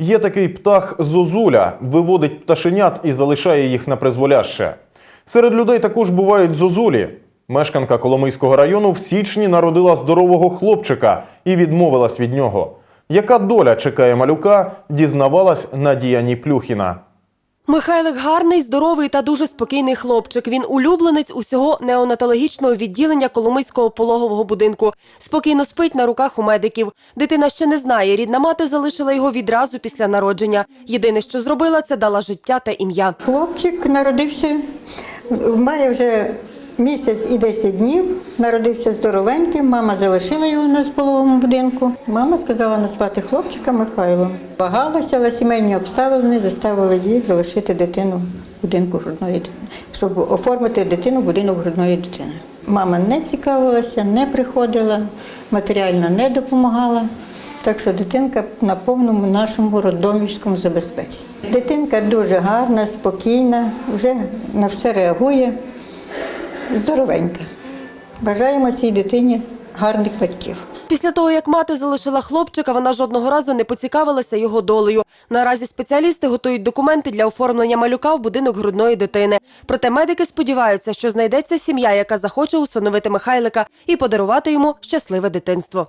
Є такий птах зозуля, виводить пташенят і залишає їх на призволяще. Серед людей також бувають зозулі. Мешканка Коломийського району в січні народила здорового хлопчика і відмовилась від нього. Яка доля чекає малюка, дізнавалась Надія Ніплюхіна. Михайлик гарний, здоровий та дуже спокійний хлопчик. Він улюбленець усього неонатологічного відділення Коломийського пологового будинку. Спокійно спить на руках у медиків. Дитина ще не знає. Рідна мати залишила його відразу після народження. Єдине, що зробила, це дала життя та ім'я. Хлопчик народився, має вже місяць і 10 днів, народився здоровеньким, мама залишила його у нас в будинку. Мама сказала назвати хлопчика Михайлом. Вагалася, але сімейні обставини заставили її залишити дитину в будинку грудної дитини, щоб оформити дитину в будинок грудної дитини. Мама не цікавилася, не приходила, матеріально не допомагала. Так що дитинка на повному нашому роддомівському забезпеченні. Дитинка дуже гарна, спокійна, вже на все реагує, здоровенька. Бажаємо цій дитині гарних батьків. Після того, як мати залишила хлопчика, вона жодного разу не поцікавилася його долею. Наразі спеціалісти готують документи для оформлення малюка в будинок грудної дитини. Проте медики сподіваються, що знайдеться сім'я, яка захоче усиновити Михайлика і подарувати йому щасливе дитинство.